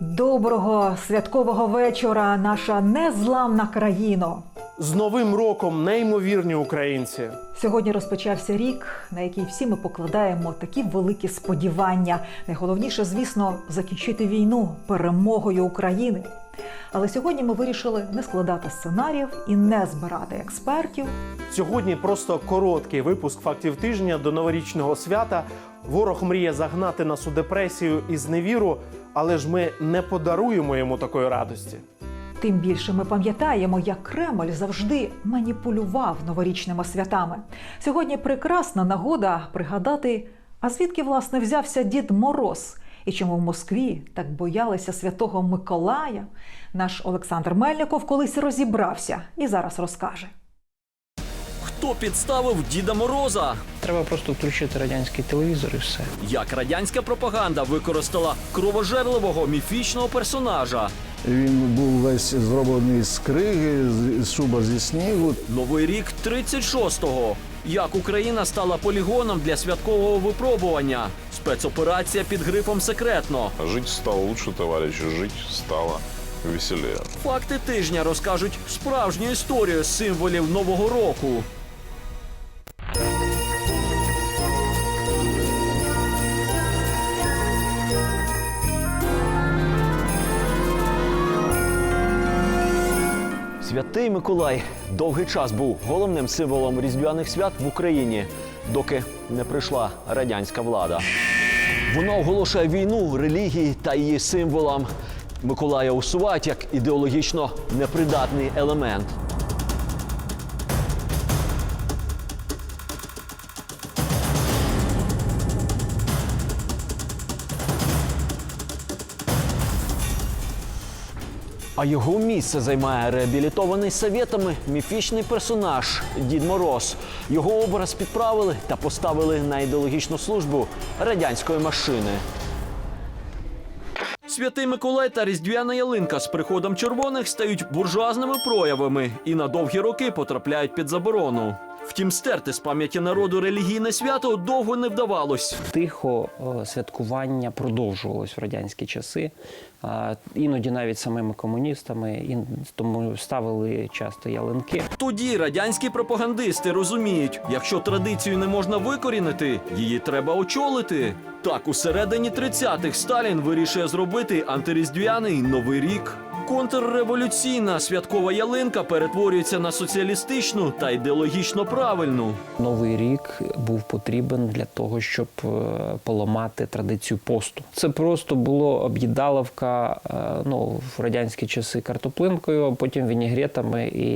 Доброго святкового вечора, наша незламна країно. З Новим роком, неймовірні українці. Сьогодні розпочався рік, на який всі ми покладаємо такі великі сподівання. Найголовніше, звісно, закінчити війну перемогою України. Але сьогодні ми вирішили не складати сценаріїв і не збирати експертів. Сьогодні просто короткий випуск фактів тижня до новорічного свята. Ворог мріє загнати нас у депресію і зневіру, але ж ми не подаруємо йому такої радості. Тим більше ми пам'ятаємо, як Кремль завжди маніпулював новорічними святами. Сьогодні прекрасна нагода пригадати, а звідки власне взявся Дід Мороз і чому в Москві так боялися святого Миколая. Наш Олександр Мельников колись розібрався і зараз розкаже. Хто підставив Діда Мороза? Треба просто включити радянський телевізор і все. Як радянська пропаганда використала кровожерливого міфічного персонажа? Він був весь зроблений з криги, з- шуба зі снігу. Новий рік 36-го. Як Україна стала полігоном для святкового випробування? Спецоперація під грифом секретно. Жить стало лучше, товарищи, жить стало веселее. Факти тижня розкажуть справжню історію символів нового року. Святий Миколай довгий час був головним символом різдвяних свят в Україні, доки не прийшла радянська влада. Вона оголошує війну релігії та її символам. Миколая усувають як ідеологічно непридатний елемент. А його місце займає реабілітований совєтами міфічний персонаж Дід Мороз. Його образ підправили та поставили на ідеологічну службу радянської машини. Святий Миколай та Різдвяна ялинка з приходом червоних стають буржуазними проявами і на довгі роки потрапляють під заборону. Втім, стерти з пам'яті народу релігійне свято довго не вдавалось. Тихо е, святкування продовжувалось в радянські часи. Іноді навіть самими комуністами, тому ставили часто ялинки. Тоді радянські пропагандисти розуміють, якщо традицію не можна викорінити, її треба очолити. Так, у середині 30-х Сталін вирішує зробити антиріздвяний новий рік. Контрреволюційна святкова ялинка перетворюється на соціалістичну та ідеологічно правильну. Новий рік був потрібен для того, щоб е, поламати традицію посту. Це просто було об'їдаловка е, ну, в радянські часи картоплинкою, а потім вінігретами і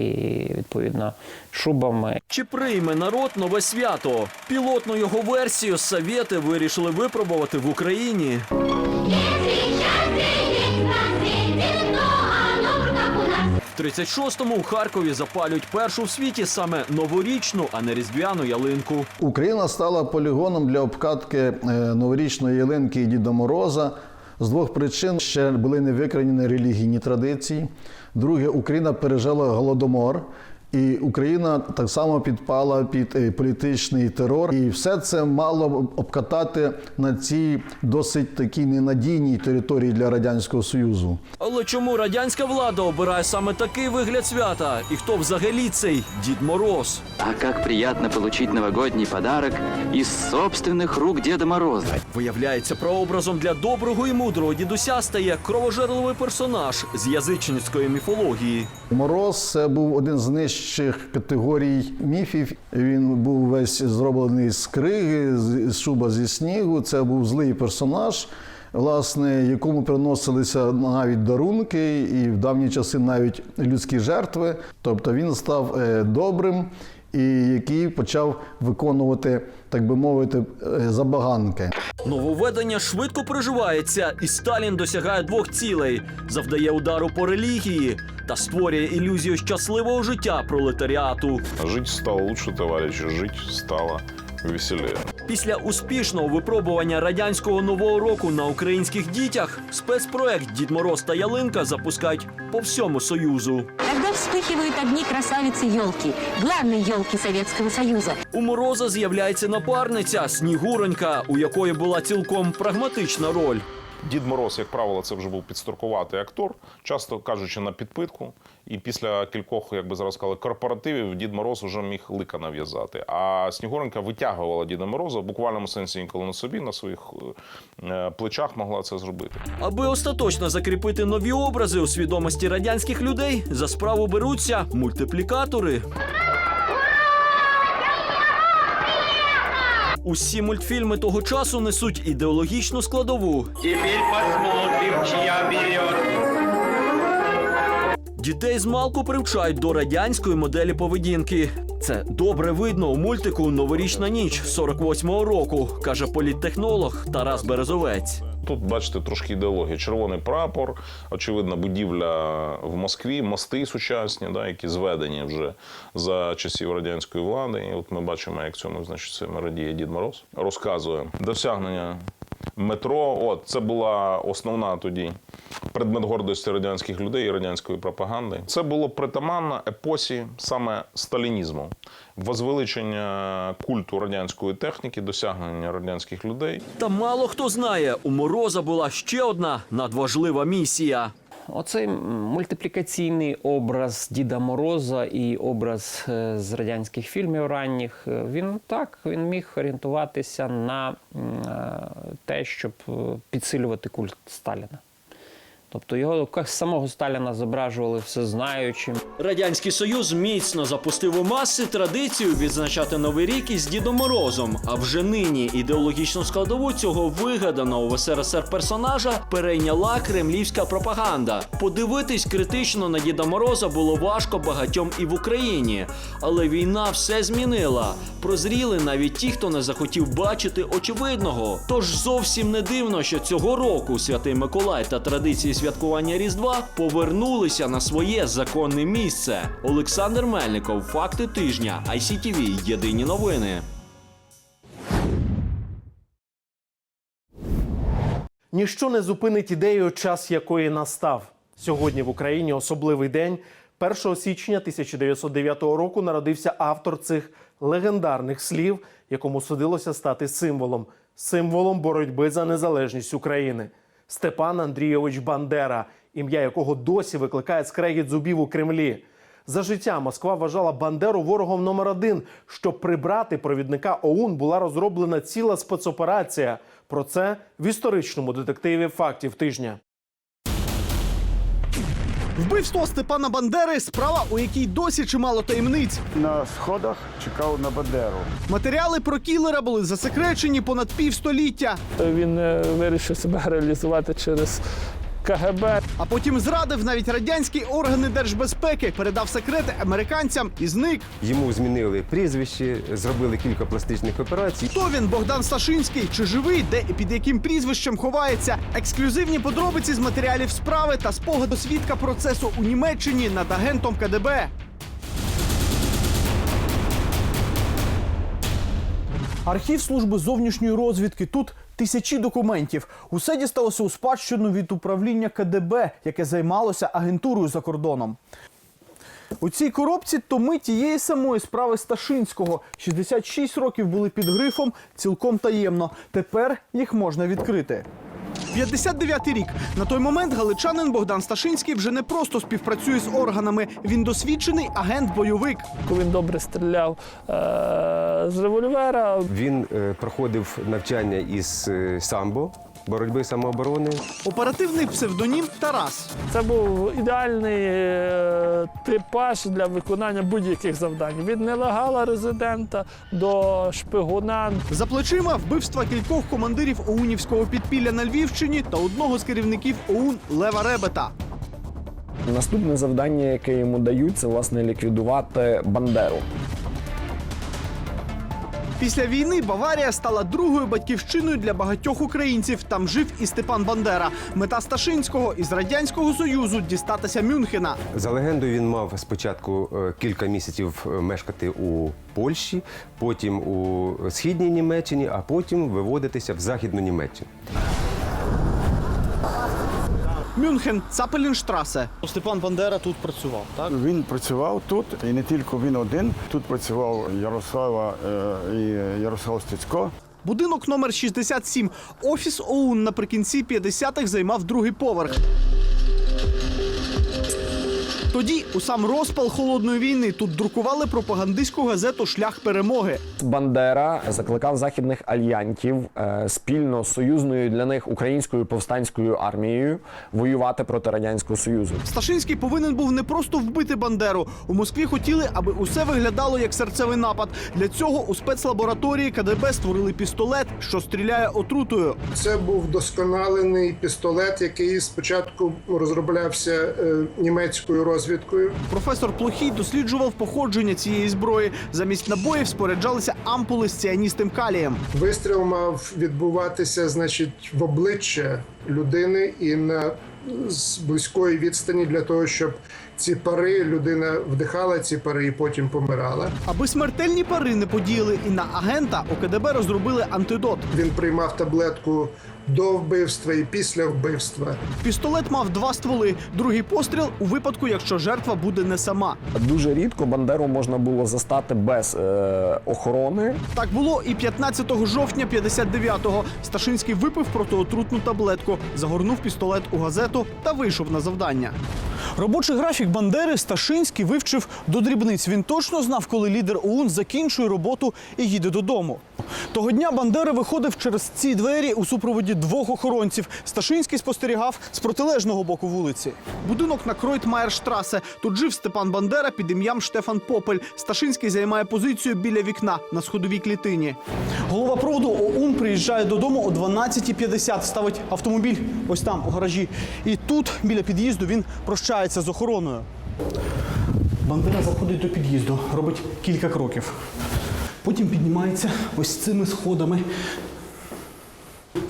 відповідно шубами. Чи прийме народ нове свято? Пілотну його версію совєти вирішили випробувати в Україні. 36-му у Харкові запалюють першу в світі саме новорічну, а не різдвяну ялинку. Україна стала полігоном для обкатки е, новорічної ялинки і Діда Мороза. З двох причин ще були не викорінені релігійні традиції. Друге, Україна пережила голодомор. І Україна так само підпала під е, політичний терор, і все це мало б обкатати на цій досить такій ненадійній території для радянського союзу. Але чому радянська влада обирає саме такий вигляд свята? І хто взагалі цей Дід Мороз? А как приятно получить новогодний подарок из собственных рук Деда Мороза. Виявляється, прообразом для доброго і мудрого дідуся стає кровожерливий персонаж з язичницької міфології. Мороз це був один з нижчих категорій міфів. Він був весь зроблений з криги, з з шуба зі снігу. Це був злий персонаж, власне, якому приносилися навіть дарунки, і в давні часи навіть людські жертви. Тобто він став е, добрим і який почав виконувати, так би мовити, е, забаганки. Нововведення швидко проживається, і Сталін досягає двох цілей: завдає удару по релігії та створює ілюзію щасливого життя пролетаріату. Жить стало лучше, товариші, жить стало веселее. Після успішного випробування радянського нового року на українських дітях спецпроект Дід Мороз та Ялинка запускають по всьому союзу. Когда вспыхивают огни красавицы елки, главной елки Советского Союза. У Мороза з'являється напарниця Снігуронька, у якої була цілком прагматична роль. Дід Мороз, як правило, це вже був підстаркуватий актор, часто кажучи на підпитку. І після кількох, як би зараз сказали, корпоративів Дід Мороз вже міг лика нав'язати. А Снігуренька витягувала Діда Мороза в буквальному сенсі інколи на собі, на своїх е, плечах могла це зробити. Аби остаточно закріпити нові образи у свідомості радянських людей, за справу беруться мультиплікатори. Усі мультфільми того часу несуть ідеологічну складову. Дітей з малку привчають до радянської моделі поведінки. Це добре видно у мультику Новорічна ніч 48-го року, каже політтехнолог Тарас Березовець. Тут бачите трошки ідеології. Червоний прапор, очевидно, будівля в Москві, мости сучасні, да, які зведені вже за часів радянської влади. І от ми бачимо, як цьому значить це радіє Дід Мороз. Розказує досягнення метро. От це була основна тоді предмет гордості радянських людей і радянської пропаганди. Це було притаманно епосі саме сталінізму, возвеличення культу радянської техніки, досягнення радянських людей. Та мало хто знає, у Мороза була ще одна надважлива місія. Оцей мультиплікаційний образ Діда Мороза і образ е, з радянських фільмів ранніх, е, він так він міг орієнтуватися на е, те, щоб підсилювати культ Сталіна. Тобто його як самого Сталіна зображували всезнаючим. Радянський Союз міцно запустив у маси традицію відзначати Новий рік із Дідом Морозом. А вже нині ідеологічну складову цього вигаданого в СРСР персонажа перейняла кремлівська пропаганда. Подивитись критично на Діда Мороза було важко багатьом і в Україні, але війна все змінила. Прозріли навіть ті, хто не захотів бачити очевидного. Тож зовсім не дивно, що цього року Святий Миколай та традиції святкування Різдва повернулися на своє законне місце. Олександр Мельников, факти тижня, ICTV, Єдині новини. Ніщо не зупинить ідею, час якої настав. Сьогодні в Україні особливий день. 1 січня 1909 року народився автор цих легендарних слів, якому судилося стати символом, символом боротьби за незалежність України. Степан Андрійович Бандера, ім'я якого досі викликає скрегіт зубів у Кремлі. За життя Москва вважала Бандеру ворогом номер один. Щоб прибрати провідника ОУН, була розроблена ціла спецоперація. Про це в історичному детективі фактів тижня. Вбивство Степана Бандери справа, у якій досі чимало таємниць. На сходах чекав на Бандеру. Матеріали про кілера були засекречені понад півстоліття, Він е, вирішив себе реалізувати через КГБ. а потім зрадив навіть радянські органи держбезпеки, передав секрети американцям і зник. Йому змінили прізвище, зробили кілька пластичних операцій. Хто він Богдан Сташинський? Чи живий, де і під яким прізвищем ховається? Ексклюзивні подробиці з матеріалів справи та спогаду свідка процесу у Німеччині над агентом КДБ. Архів служби зовнішньої розвідки. Тут тисячі документів. Усе дісталося у спадщину від управління КДБ, яке займалося агентурою за кордоном. У цій коробці томи тієї самої справи Сташинського. 66 років були під грифом цілком таємно. Тепер їх можна відкрити. 59-й рік. На той момент галичанин Богдан Сташинський вже не просто співпрацює з органами. Він досвідчений агент-бойовик. Коли він добре стріляв е- з револьвера. Він е, проходив навчання із е, самбо, боротьби самооборони. Оперативний псевдонім Тарас. Це був ідеальний е- типаж для виконання будь-яких завдань. Від нелегала резидента до шпигуна. За плечима вбивства кількох командирів ОУНівського підпілля на Львівщині та одного з керівників ОУН Лева Ребета. Наступне завдання, яке йому дають, це власне ліквідувати Бандеру. Після війни Баварія стала другою батьківщиною для багатьох українців. Там жив і Степан Бандера. Мета Сташинського із радянського союзу дістатися Мюнхена. За легендою, він мав спочатку е, кілька місяців е, мешкати у Польщі, потім у східній Німеччині, а потім виводитися в західну Німеччину. Мюнхен, Цапелінштрасе. Степан Бандера тут працював. Так Він працював тут, і не тільки він один. Тут працював Ярослава е, і Ярослав Стецько. Будинок номер 67. Офіс ОУН наприкінці 50-х займав другий поверх. Тоді, у сам розпал холодної війни, тут друкували пропагандистську газету Шлях перемоги. Бандера закликав західних альянтів е, спільно з союзною для них українською повстанською армією воювати проти радянського союзу. Сташинський повинен був не просто вбити Бандеру. У Москві хотіли, аби усе виглядало як серцевий напад. Для цього у спецлабораторії КДБ створили пістолет, що стріляє отрутою. Це був досконалений пістолет, який спочатку розроблявся е, німецькою розвідкою. Професор Плохій досліджував походження цієї зброї. Замість набоїв споряджалися ампули з ціаністим калієм. Вистріл мав відбуватися, значить, в обличчя людини і на з близької відстані для того, щоб ці пари людина вдихала ці пари і потім помирала. Аби смертельні пари не подіяли і на агента, у КДБ розробили антидот. Він приймав таблетку до вбивства і після вбивства. Пістолет мав два стволи. Другий постріл у випадку, якщо жертва буде не сама. Дуже рідко Бандеру можна було застати без е, охорони. Так було і 15 жовтня 59-го. Сташинський випив протиотрутну таблетку, загорнув пістолет у газету та вийшов на завдання. Робочий графік Бандери Сташинський вивчив до дрібниць. Він точно знав, коли лідер ОУН закінчує роботу і їде додому. Того дня Бандера виходив через ці двері у супроводі двох охоронців. Сташинський спостерігав з протилежного боку вулиці. Будинок на Кройтмаєрштрасе. Тут жив Степан Бандера під ім'ям Штефан Попель. Сташинський займає позицію біля вікна на сходовій клітині. Голова проводу ОУН приїжджає додому о 12.50, ставить автомобіль ось там, у гаражі. І тут, біля під'їзду, він прощається з охороною. Бандера заходить до під'їзду, робить кілька кроків. Потім піднімається ось цими сходами.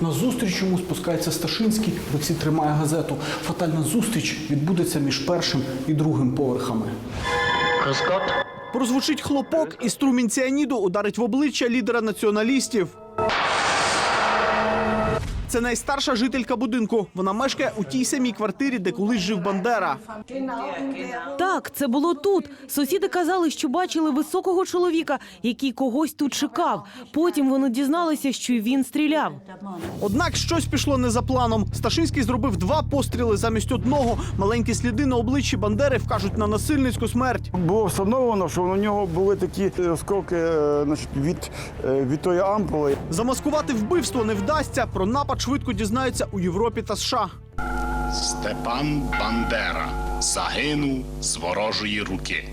Назустріч йому спускається Сташинський, в руці тримає газету. Фатальна зустріч відбудеться між першим і другим поверхами. Прозвучить хлопок, і струмінь ціаніду ударить в обличчя лідера націоналістів. Це найстарша жителька будинку. Вона мешкає у тій самій квартирі, де колись жив Бандера. Так, це було тут. Сусіди казали, що бачили високого чоловіка, який когось тут чекав. Потім вони дізналися, що й він стріляв. Однак щось пішло не за планом. Сташинський зробив два постріли замість одного. Маленькі сліди на обличчі Бандери вкажуть на насильницьку смерть. Було встановлено, що у нього були такі осколки е, значить, від, е, від тої ампули. Замаскувати вбивство не вдасться. Про напад швидко дізнаються у Європі та США. Степан Бандера загинув з ворожої руки.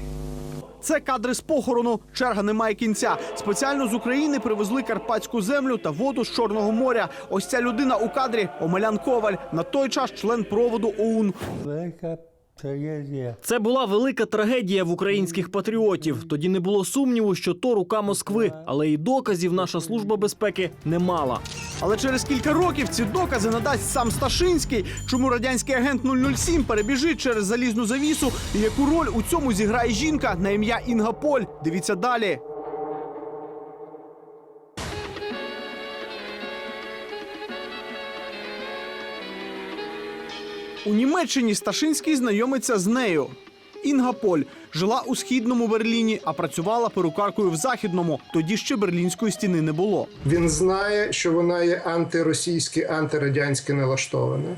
Це кадри з похорону. Черга не має кінця. Спеціально з України привезли карпатську землю та воду з Чорного моря. Ось ця людина у кадрі Омелян Коваль. На той час член проводу ОУН. Це була велика трагедія в українських патріотів. Тоді не було сумніву, що то рука Москви, але і доказів наша служба безпеки не мала. Але через кілька років ці докази надасть сам Сташинський. Чому радянський агент 007 перебіжить через залізну завісу і яку роль у цьому зіграє жінка на ім'я Інга Поль? Дивіться далі. У Німеччині Сташинський знайомиться з нею. Інга Поль жила у східному Берліні, а працювала перукаркою в західному. Тоді ще берлінської стіни не було. Він знає, що вона є антиросійське, антирадянське налаштована.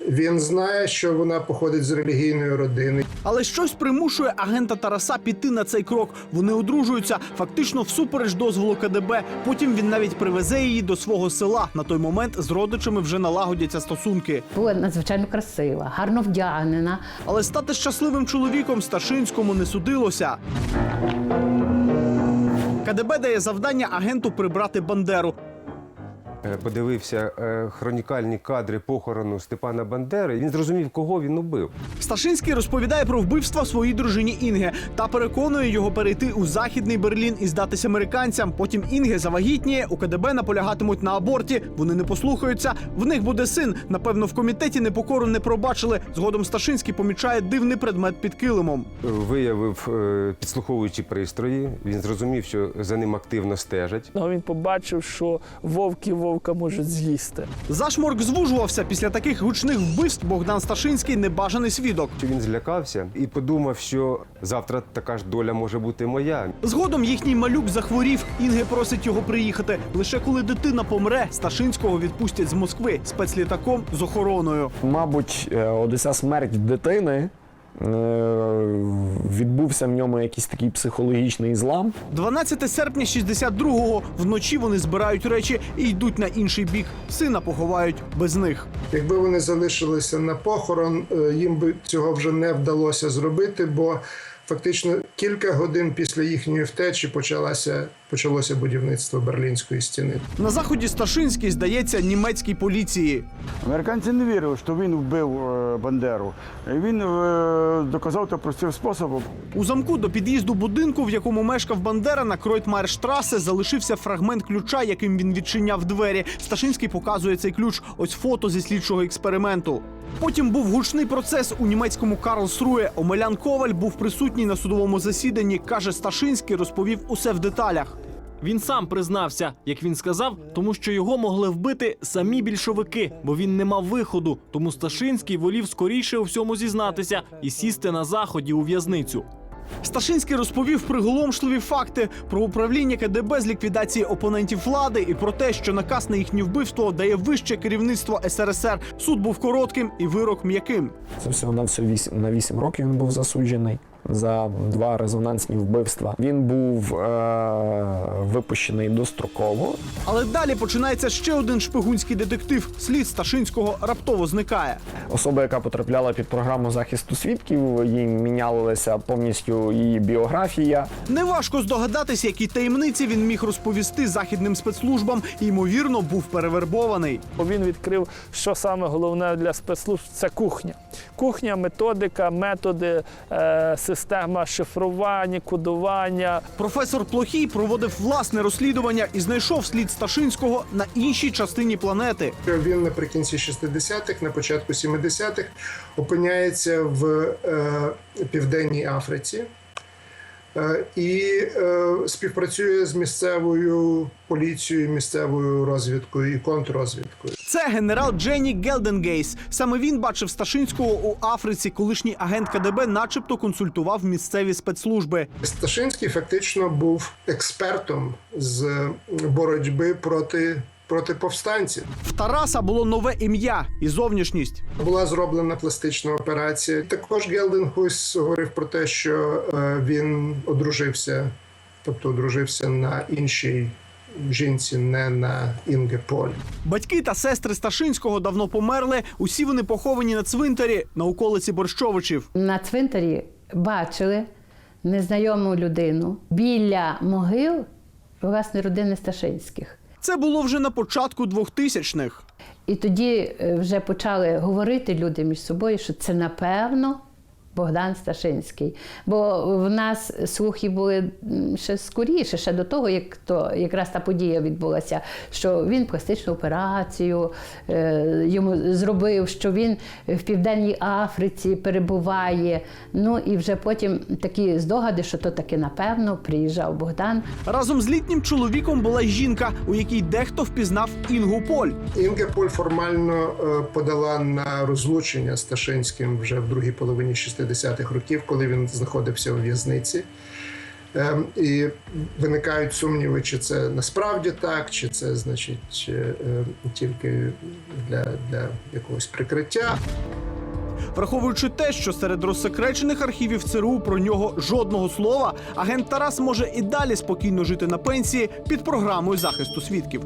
Він знає, що вона походить з релігійної родини. Але щось примушує агента Тараса піти на цей крок. Вони одружуються фактично всупереч дозволу КДБ. Потім він навіть привезе її до свого села. На той момент з родичами вже налагодяться стосунки. Була надзвичайно красива, гарно вдягнена. Але стати щасливим чоловіком Сташинському не судилося. КДБ дає завдання агенту прибрати Бандеру. Е, Подивився е, хронікальні кадри похорону Степана Бандери. Він зрозумів, кого він убив. Сташинський розповідає про вбивство своїй дружині Інге та переконує його перейти у західний Берлін і здатися американцям. Потім Інге завагітніє, у КДБ наполягатимуть на аборті. Вони не послухаються. В них буде син. Напевно, в комітеті непокору не пробачили. Згодом Сташинський помічає дивний предмет під килимом. Виявив е, підслуховуючі пристрої. Він зрозумів, що за ним активно стежать. Ну, Він побачив, що вовки вовки вовка можуть з'їсти. Зашморк звужувався після таких гучних вбивств. Богдан Сташинський небажаний свідок. Він злякався і подумав, що завтра така ж доля може бути моя. Згодом їхній малюк захворів. Інге просить його приїхати. Лише коли дитина помре, Сташинського відпустять з Москви спецлітаком з охороною. Мабуть, е, оця смерть дитини відбувся в ньому якийсь такий психологічний злам. 12 серпня 62-го вночі вони збирають речі і йдуть на інший бік. Сина поховають без них. Якби вони залишилися на похорон, е, їм би цього вже не вдалося зробити, бо фактично кілька годин після їхньої втечі почалося, почалося будівництво Берлінської стіни. На заході Сташинський здається німецькій поліції. Американці не вірили, що він вбив е, Бандеру. Він е, доказав це простим способом. У замку до під'їзду будинку, в якому мешкав Бандера на Кройтмайерштрасе, залишився фрагмент ключа, яким він відчиняв двері. Сташинський показує цей ключ. Ось фото зі слідчого експерименту. Потім був гучний процес у німецькому Карлсрує. Омелян Коваль був присутній на судовому засіданні. каже Сташинський, розповів усе в деталях. Він сам признався, як він сказав, тому що його могли вбити самі більшовики, бо він не мав виходу. Тому Сташинський волів скоріше у всьому зізнатися і сісти на заході у в'язницю. Сташинський розповів приголомшливі факти про управління КДБ з ліквідації опонентів влади і про те, що наказ на їхнє вбивство дає вище керівництво СРСР. Суд був коротким і вирок м'яким. Це всього на все вісім на 8 років він був засуджений за два резонансні вбивства. Він був е- випущений достроково. Але далі починається ще один шпигунський детектив. Слід Сташинського раптово зникає. Особа, яка потрапляла під програму захисту свідків, їй мінялася повністю її біографія. Неважко здогадатися, які таємниці він міг розповісти західним спецслужбам. і, Ймовірно, був перевербований. Він відкрив, що саме головне для спецслужб це кухня. Кухня, методика, методи, е, система шифрування, кодування. Професор Плохій проводив власне розслідування і знайшов слід Сташинського на іншій частині планети. Він наприкінці 60-х, на початку 70-х опиняється в е, Південній Африці е, і е, співпрацює з місцевою поліцією, місцевою розвідкою і контррозвідкою. Це генерал Дженні Гелденгейс. Саме він бачив Сташинського у Африці. Колишній агент КДБ, начебто, консультував місцеві спецслужби. Сташинський фактично був експертом з боротьби проти. Проти повстанців В Тараса було нове ім'я і зовнішність. була зроблена пластична операція. Також Гелденхус говорив про те, що е, він одружився, тобто одружився на іншій жінці, не на Інге Поль. Батьки та сестри Сташинського давно померли. Усі вони поховані на цвинтарі на околиці Борщовичів. На цвинтарі бачили незнайому людину біля могил власне родини Сташинських. Це було вже на початку 2000-х. І тоді е, вже почали говорити люди між собою, що це напевно Богдан Сташинський. Бо в нас слухи були ще скоріше, ще до того, як то якраз та подія відбулася, що він пластичну операцію е, йому зробив, що він в Південній Африці перебуває. Ну і вже потім такі здогади, що то таки напевно приїжджав Богдан. Разом з літнім чоловіком була жінка, у якій дехто впізнав Інгу Поль. Інге Поль формально е, подала на розлучення з Сташинським вже в другій половині 60-х років, коли він знаходився у в'язниці. Ем, І виникають сумніви, чи це насправді так, чи це значить е, е, тільки для, для якогось прикриття. Враховуючи те, що серед розсекречених архівів ЦРУ про нього жодного слова, агент Тарас може і далі спокійно жити на пенсії під програмою захисту свідків.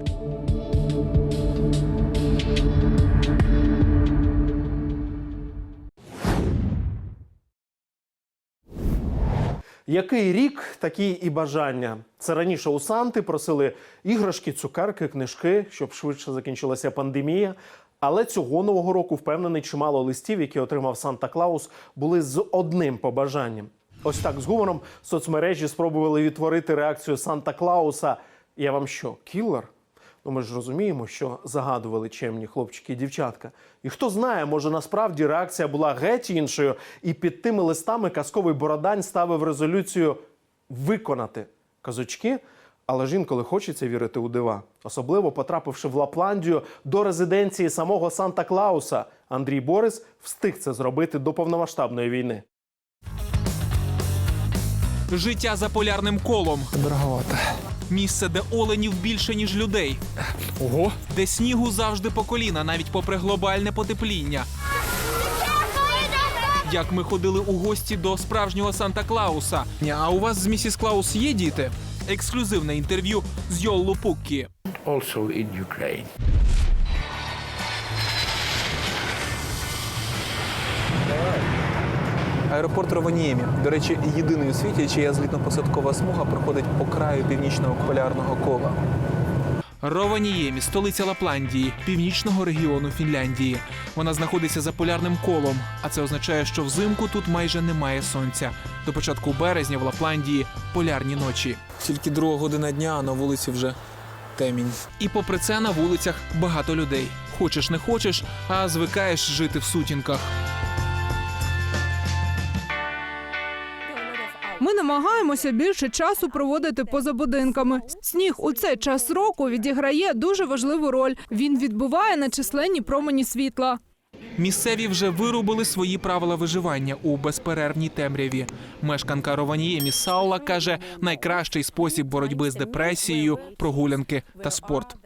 Який рік, такі і бажання. Це раніше у Санти просили іграшки, цукерки, книжки, щоб швидше закінчилася пандемія. Але цього нового року впевнений, чимало листів, які отримав Санта Клаус, були з одним побажанням. Ось так з гумором соцмережі спробували відтворити реакцію Санта Клауса. Я вам що, кілер? Ну ми ж розуміємо, що загадували чемні хлопчики і дівчатка. І хто знає, може насправді реакція була геть іншою, і під тими листами казковий бородань ставив резолюцію виконати казочки. Але ж інколи хочеться вірити у дива, особливо потрапивши в Лапландію до резиденції самого Санта Клауса. Андрій Борис встиг це зробити до повномасштабної війни. Життя за полярним колом. Дороговато. Місце, де оленів більше, ніж людей. Ого. Де снігу завжди по коліна, навіть попри глобальне потепління. Як ми ходили у гості до справжнього Санта Клауса. А у вас з місіс Клаус є діти? Ексклюзивне інтерв'ю з Йоллу Пуккі. also in Ukraine. Аеропорт Рованіємі, до речі, єдиний у світі, чия злітно-посадкова смуга проходить по краю північного полярного кола. Рованіємі, столиця Лапландії, північного регіону Фінляндії. Вона знаходиться за полярним колом, а це означає, що взимку тут майже немає сонця. До початку березня в Лапландії полярні ночі. Тільки друга година дня, а на вулиці вже темінь. І попри це на вулицях багато людей. Хочеш не хочеш, а звикаєш жити в сутінках. Ми намагаємося більше часу проводити поза будинками. Сніг у цей час року відіграє дуже важливу роль. Він відбиває на численні промені світла. Місцеві вже виробили свої правила виживання у безперервній темряві. Мешканка Рованіємі Саула каже, найкращий спосіб боротьби з депресією прогулянки та спорт.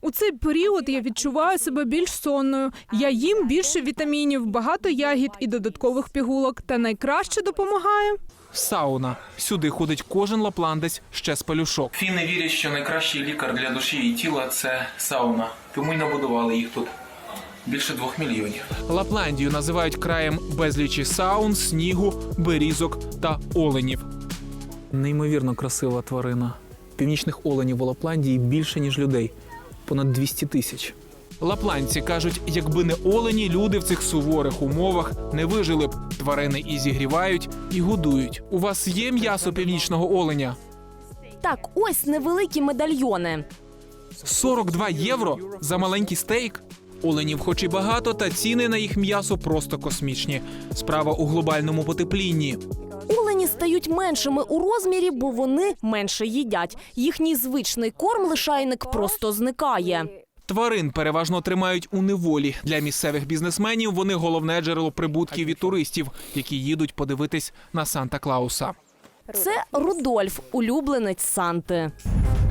У цей період я відчуваю себе більш сонною. Я їм більше вітамінів, багато ягід і додаткових пігулок. Та найкраще допомагає Сауна. Сюди ходить кожен лапландець ще з пелюшок. Фіни вірять, що найкращий лікар для душі і тіла це сауна. Тому й набудували їх тут. Більше двох мільйонів. Лапландію називають краєм безлічі саун, снігу, берізок та оленів. Неймовірно красива тварина. Північних оленів у Лапландії більше, ніж людей. Понад 200 тисяч. Лапландці кажуть, якби не олені, люди в цих суворих умовах не вижили б. Тварини і зігрівають, і годують. У вас є м'ясо північного оленя? Так, ось невеликі медальйони. 42 євро за маленький стейк. Оленів, хоч і багато, та ціни на їх м'ясо просто космічні. Справа у глобальному потеплінні. Олені стають меншими у розмірі, бо вони менше їдять. Їхній звичний корм лишайник просто зникає. Тварин переважно тримають у неволі. Для місцевих бізнесменів вони головне джерело прибутків від туристів, які їдуть подивитись на Санта Клауса. Це Рудольф, улюбленець Санти.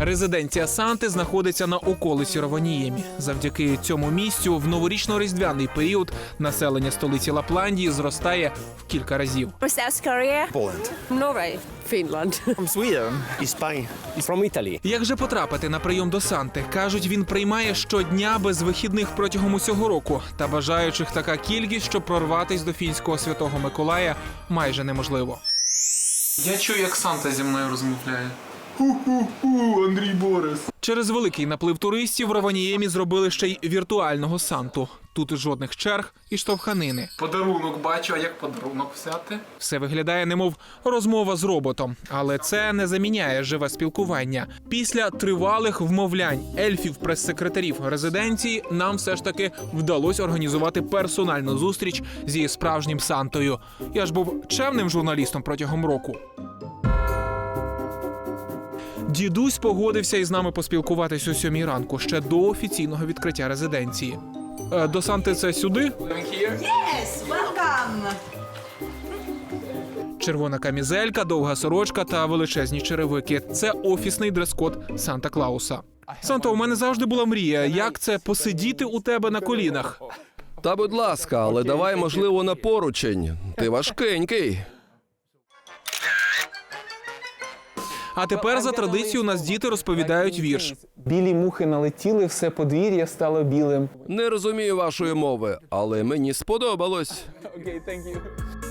Резиденція Санти знаходиться на околиці Рованіємі. Завдяки цьому місцю в новорічно-різдвяний період населення столиці Лапландії зростає в кілька разів. South Korea. Poland. Norway. Finland. From Sweden. Is Spain. Is from Italy. Як же потрапити на прийом до Санти? Кажуть, він приймає щодня без вихідних протягом усього року. Та бажаючих така кількість, що прорватись до фінського святого Миколая майже неможливо. Я чую, як Санта зі мною розмовляє. Ху-ху-ху, Андрій Борис. Через великий наплив туристів в Раваніємі зробили ще й віртуального Санту. Тут жодних черг і штовханини. Подарунок бачу, а як подарунок взяти? Все виглядає, немов розмова з роботом, але це не заміняє живе спілкування. Після тривалих вмовлянь ельфів прес-секретарів резиденції нам все ж таки вдалося організувати персональну зустріч зі справжнім Сантою. Я ж був чемним журналістом протягом року. Дідусь погодився із нами поспілкуватись о сьомій ранку ще до офіційного відкриття резиденції. Е, До Санти це сюди. Yes, welcome. Червона камізелька, довга сорочка та величезні черевики. Це офісний дрес-код Санта Клауса. Санта, у мене завжди була мрія. Як це посидіти у тебе на колінах? Та будь ласка, але давай, можливо, на поручень. Ти важкенький. А тепер за традицією у нас діти розповідають вірш. Білі мухи налетіли, все подвір'я стало білим. Не розумію вашої мови, але мені сподобалось.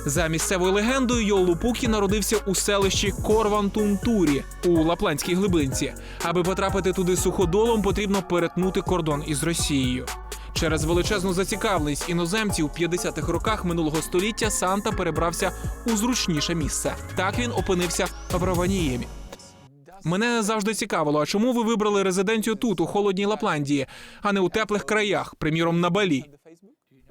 За місцевою легендою, Йолу Пукі народився у селищі Корвантунтурі у Лапландській глибинці. Аби потрапити туди суходолом, потрібно перетнути кордон із Росією. Через величезну зацікавленість іноземців у 50-х роках минулого століття Санта перебрався у зручніше місце. Так він опинився в Раваніємі. Мене завжди цікавило, а чому ви вибрали резиденцію тут, у холодній Лапландії, а не у теплих краях, приміром на Балі?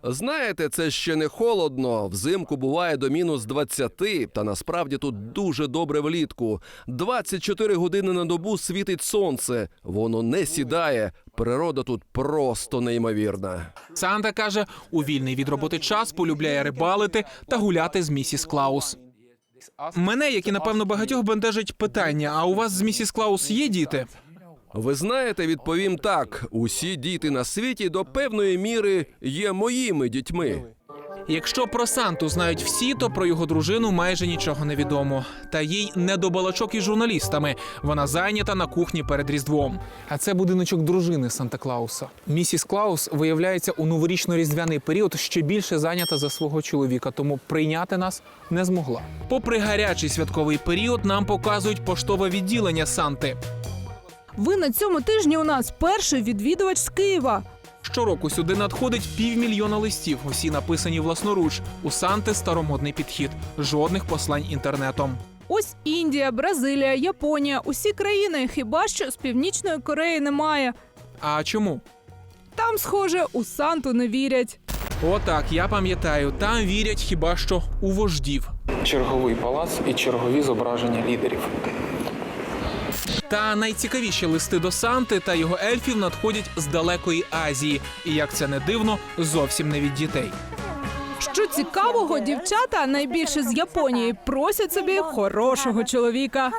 Знаєте, це ще не холодно. Взимку буває до мінус 20, та насправді тут дуже добре влітку. 24 години на добу світить сонце. Воно не сідає. Природа тут просто неймовірна. Санта каже, у вільний від роботи час полюбляє рибалити та гуляти з місіс Клаус. Мене, як і напевно багатьох, бентежить питання: а у вас з місіс Клаус є діти? Ви знаєте, відповім так: усі діти на світі до певної міри є моїми дітьми. Якщо про Санту знають всі, то про його дружину майже нічого не відомо. Та їй не до балачок із журналістами. Вона зайнята на кухні перед Різдвом. А це будиночок дружини Санта Клауса. Місіс Клаус виявляється у новорічно-різдвяний період ще більше зайнята за свого чоловіка, тому прийняти нас не змогла. Попри гарячий святковий період, нам показують поштове відділення Санти. Ви на цьому тижні у нас перший відвідувач з Києва. Щороку сюди надходить півмільйона листів, усі написані власноруч. У Санти старомодний підхід, жодних послань інтернетом. Ось Індія, Бразилія, Японія усі країни, хіба що з Північної Кореї немає. А чому? Там, схоже, у Санту не вірять. Отак, я пам'ятаю, там вірять хіба що у вождів. Черговий палац і чергові зображення лідерів. Та найцікавіші листи до Санти та його ельфів надходять з далекої Азії, і як це не дивно, зовсім не від дітей. Що цікавого, дівчата найбільше з Японії просять собі хорошого чоловіка.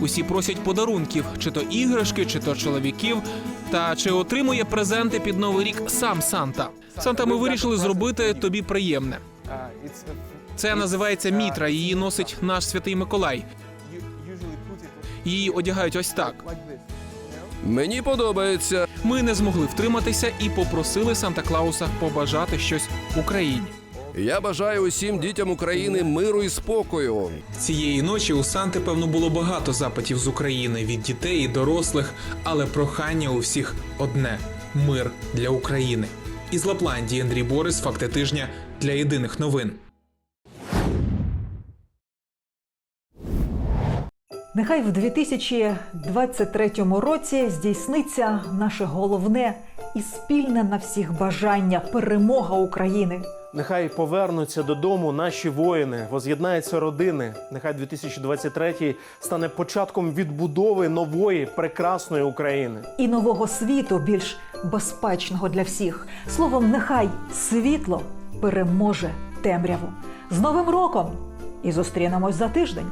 Усі просять подарунків, чи то іграшки, чи то чоловіків. Та чи отримує презенти під новий рік сам Санта? Санта, ми вирішили зробити тобі приємне. Це називається мітра. Її носить наш святий Миколай. Її одягають ось так. Мені подобається. Ми не змогли втриматися і попросили Санта Клауса побажати щось Україні. Я бажаю усім дітям України миру і спокою. Цієї ночі у Санти, певно, було багато запитів з України від дітей і дорослих, але прохання у всіх одне мир для України. Із Лапландії Андрій Борис, факти тижня для єдиних новин. Нехай в 2023 році здійсниться наше головне і спільне на всіх бажання перемога України. Нехай повернуться додому наші воїни, воз'єднаються родини. Нехай 2023 стане початком відбудови нової прекрасної України. і нового світу більш безпечного для всіх. Словом, нехай світло переможе темряву. З Новим роком! І зустрінемось за тиждень.